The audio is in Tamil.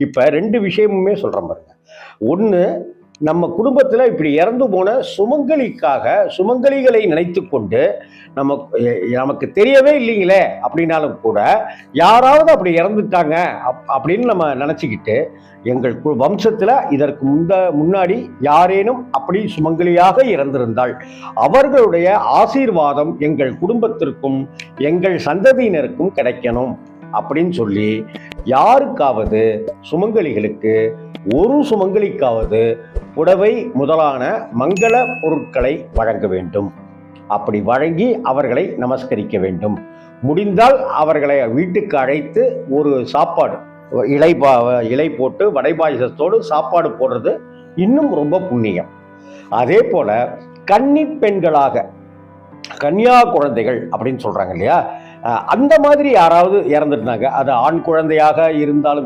இப்போ ரெண்டு விஷயமுமே சொல்கிறேன் பாருங்க. ஒன்று நம்ம குடும்பத்தில் இப்படி இறந்து போன சுமங்கலிக்காக சுமங்கலிகளை நினைத்து கொண்டு நம்ம நமக்கு தெரியவே இல்லைங்களே அப்படின்னாலும் கூட யாராவது அப்படி இறந்துட்டாங்க அப் அப்படின்னு நம்ம நினச்சிக்கிட்டு எங்கள் கு- இதற்கு முந்த முன்னாடி யாரேனும் அப்படி சுமங்கலியாக இறந்திருந்தால் அவர்களுடைய ஆசீர்வாதம் எங்கள் குடும்பத்திற்கும் எங்கள் சந்ததியினருக்கும் கிடைக்கணும் அப்படின்னு சொல்லி யாருக்காவது சுமங்கலிகளுக்கு ஒரு சுமங்கலிக்காவது புடவை முதலான மங்கள பொருட்களை வழங்க வேண்டும். அப்படி வழங்கி அவர்களை நமஸ்கரிக்க வேண்டும். முடிந்தால் அவர்களை வீட்டுக்கு அழைத்து ஒரு சாப்பாடு இலை பா இலை போட்டு வடை பாயசத்தோடு சாப்பாடு போடுறது இன்னும் ரொம்ப புண்ணியம். அதே போல கன்னி பெண்களாக கன்னியா குழந்தைகள் அப்படின்னு சொல்றாங்க இல்லையா? அந்த மாதிரி யாராவது இறந்துட்டாங்க. அது ஆண் குழந்தையாக இருந்தாலும்